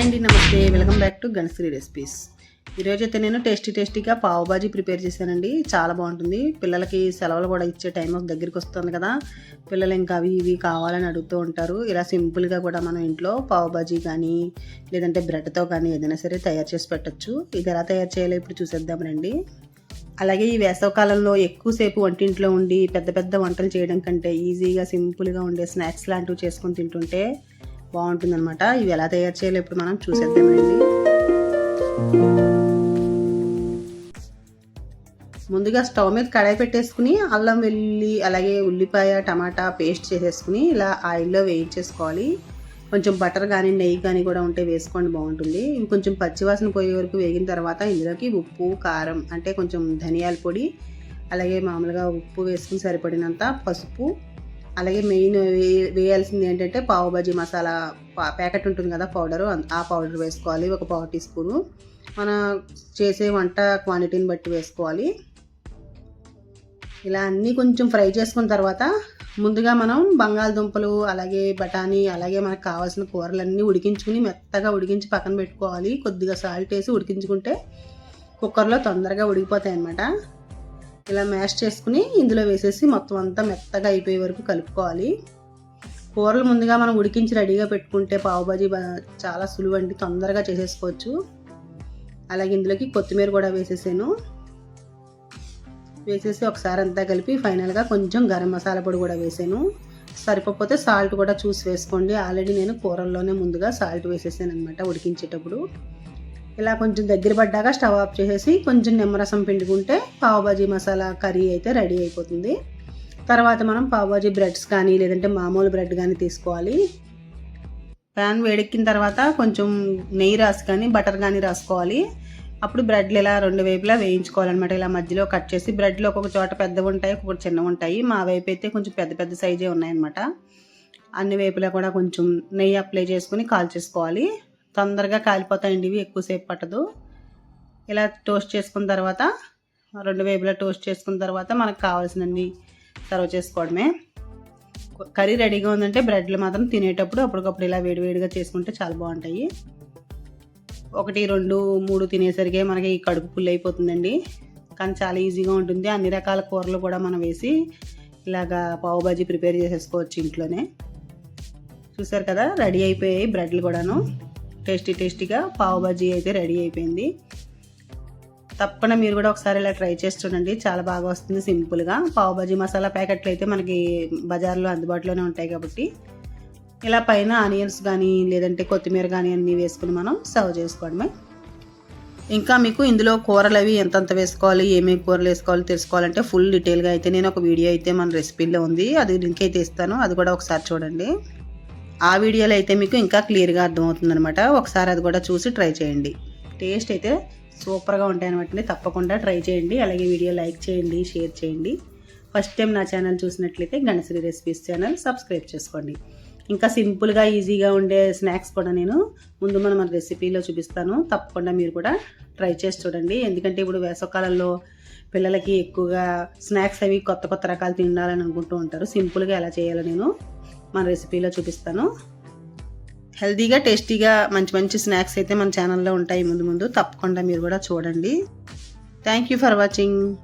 Hi అండి నమస్తే. Welcome back to Ganasri recipes. ఈరోజు అయితే నేను టేస్టీ టేస్టీగా పావు బాజీ ప్రిపేర్ చేశానండి. చాలా బాగుంటుంది. పిల్లలకి సెలవులు కూడా ఇచ్చే టైం దగ్గరికి వస్తుంది కదా. పిల్లలు ఇంకా అవి ఇవి కావాలని అడుగుతూ ఉంటారు. ఇలా సింపుల్గా కూడా మనం ఇంట్లో పావు బాజీ కానీ లేదంటే బ్రెడ్తో కానీ ఏదైనా సరే తయారు చేసి పెట్టచ్చు. ఇది ఎలా తయారు చేయాలో ఇప్పుడు చూసేద్దాం రండి అలాగే ఈ వేసవకాలంలో ఎక్కువసేపు వంటింట్లో ఉండి పెద్ద పెద్ద వంటలు చేయడం కంటే ఈజీగా సింపుల్గా ఉండే స్నాక్స్ లాంటివి చేసుకొని తింటుంటే బాగుంటుందన్నమాట. ఇవి ఎలా తయారు చేయాలో ఇప్పుడు మనం చూసేద్దామండి ముందుగా స్టవ్ మీద కడాయి పెట్టేసుకుని అల్లం వెల్లుల్లి అలాగే ఉల్లిపాయ టమాటా పేస్ట్ చేసేసుకుని ఇలా ఆయిల్లో వేయించేసుకోవాలి. కొంచెం బటర్ కానీ నెయ్యి కానీ కూడా ఉంటే వేసుకోండి బాగుంటుంది. ఇవి కొంచెం పచ్చివాసన పోయే వరకు వేగిన తర్వాత ఇందులోకి ఉప్పు కారం అంటే కొంచెం ధనియాల పొడి అలాగే మామూలుగా ఉప్పు వేసుకుని సరిపడినంత పసుపు అలాగే మెయిన్ వేయాల్సింది ఏంటంటే పావు బజీ మసాలా ప్యాకెట్ ఉంటుంది కదా పౌడరు ఆ పౌడర్ వేసుకోవాలి ఒక పావు టీ స్పూను. మన చేసే వంట క్వాంటిటీని బట్టి వేసుకోవాలి. ఇలా అన్నీ కొంచెం ఫ్రై చేసుకున్న తర్వాత ముందుగా మనం బంగాళదుంపలు అలాగే బఠానీ అలాగే మనకు కావాల్సిన కూరలన్నీ ఉడికించుకుని మెత్తగా ఉడికించి పక్కన పెట్టుకోవాలి. కొద్దిగా సాల్ట్ వేసి ఉడికించుకుంటే కుక్కర్లో తొందరగా ఉడికిపోతాయి అన్నమాట ఇలా మ్యాష్ చేసుకుని ఇందులో వేసేసి మొత్తం అంతా మెత్తగా అయిపోయే వరకు కలుపుకోవాలి. కూరలు ముందుగా మనం ఉడికించి రెడీగా పెట్టుకుంటే పావుబాజీ చాలా సులువు అండి తొందరగా చేసేసుకోవచ్చు. అలాగే ఇందులోకి కొత్తిమీర కూడా వేసేసాను. వేసేసి ఒకసారి అంతా కలిపి ఫైనల్గా కొంచెం గరం మసాలా పొడి కూడా వేసాను. సరిపోతే సాల్ట్ కూడా చూసి వేసుకోండి. ఆల్రెడీ నేను కూరల్లోనే ముందుగా సాల్ట్ వేసేసాను అనమాట ఉడికించేటప్పుడు. ఇలా కొంచెం దగ్గర పడ్డాక స్టవ్ ఆఫ్ చేసేసి కొంచెం నిమ్మరసం పిండుకుంటే పావుబాజీ మసాలా కర్రీ అయితే రెడీ అయిపోతుంది. తర్వాత మనం పావుబాజీ బ్రెడ్స్ కానీ లేదంటే మామూలు బ్రెడ్ కానీ తీసుకోవాలి. ప్యాన్ వేడెక్కిన తర్వాత కొంచెం నెయ్యి రాసి కానీ బటర్ కానీ రాసుకోవాలి. అప్పుడు బ్రెడ్లు ఇలా రెండు వైపులా వేయించుకోవాలన్నమాట. ఇలా మధ్యలో కట్ చేసి బ్రెడ్లు ఒక్కొక్క చోట పెద్దవి ఉంటాయి ఒక్కొక్కటి చిన్నవి ఉంటాయి. మా వైపు అయితే కొంచెం పెద్ద పెద్ద సైజే ఉన్నాయన్నమాట. అన్ని వైపులా కూడా కొంచెం నెయ్యి అప్లై చేసుకుని కాల్ చేసుకోవాలి తొందరగా కాలిపోతాయండి ఇవి ఎక్కువసేపు పట్టదు. ఇలా టోస్ట్ చేసుకున్న తర్వాత రెండు వేపులా టోస్ట్ చేసుకున్న తర్వాత మనకు కావాల్సినన్ని సర్వ్ చేసుకోవడమే. కర్రీ రెడీగా ఉందంటే బ్రెడ్లు మాత్రం తినేటప్పుడు అప్పటికప్పుడు ఇలా వేడివేడిగా చేసుకుంటే చాలా బాగుంటాయి. ఒకటి రెండు మూడు తినేసరికి మనకి కడుపు ఫుల్ అయిపోతుందండి. కానీ చాలా ఈజీగా ఉంటుంది. అన్ని రకాల కూరలు కూడా మనం వేసి ఇలాగా పావు బాజీ ప్రిపేర్ చేసేసుకోవచ్చు ఇంట్లోనే. చూసారు కదా? రెడీ అయిపోయాయి బ్రెడ్లు కూడాను. టేస్టీ టేస్టీగా పావు బజ్జీ అయితే రెడీ అయిపోయింది. తప్పకుండా మీరు కూడా ఒకసారి ఇలా ట్రై చేసి చూడండి. చాలా బాగా వస్తుంది సింపుల్గా పావు బజ్జీ మసాలా ప్యాకెట్లు అయితే మనకి బజార్లో అందుబాటులోనే ఉంటాయి కాబట్టి. ఇలా పైన ఆనియన్స్ కానీ లేదంటే కొత్తిమీర కానీ అన్నీ వేసుకుని మనం సర్వ్ చేసుకోవడమే. ఇంకా మీకు ఇందులో కూరలు అవి ఎంతంత వేసుకోవాలి ఏమేమి కూరలు వేసుకోవాలి తెలుసుకోవాలంటే ఫుల్ డీటెయిల్గా అయితే నేను ఒక వీడియో అయితే మన రెసిపీలో ఉంది. అది లింక్ అయితే ఇస్తాను. అది కూడా ఒకసారి చూడండి. ఆ వీడియోలో అయితే మీకు ఇంకా క్లియర్గా అర్థమవుతుంది అనమాట ఒకసారి అది కూడా చూసి ట్రై చేయండి. టేస్ట్ అయితే సూపర్గా ఉంటాయి అనమాట తప్పకుండా ట్రై చేయండి. అలాగే వీడియో లైక్ చేయండి షేర్ చేయండి. ఫస్ట్ టైం నా ఛానల్ చూసినట్లయితే గణశ్రీ రెసిపీస్ ఛానల్ సబ్స్క్రైబ్ చేసుకోండి. ఇంకా సింపుల్గా ఈజీగా ఉండే స్నాక్స్ కూడా నేను ముందు మనం మన రెసిపీలో చూపిస్తాను. తప్పకుండా మీరు కూడా ట్రై చేసి చూడండి. ఎందుకంటే ఇప్పుడు వేసవకాలంలో పిల్లలకి ఎక్కువగా స్నాక్స్ అవి కొత్త కొత్త రకాలు తినాలని అనుకుంటూ ఉంటారు. సింపుల్గా ఎలా చేయాలో నేను మన రెసిపీలో చూపిస్తాను. హెల్తీగా టేస్టీగా మంచి మంచి స్నాక్స్ అయితే మన ఛానల్లో ఉంటాయి ముందు ముందు. తప్పకుండా మీరు కూడా చూడండి. Thank you for watching.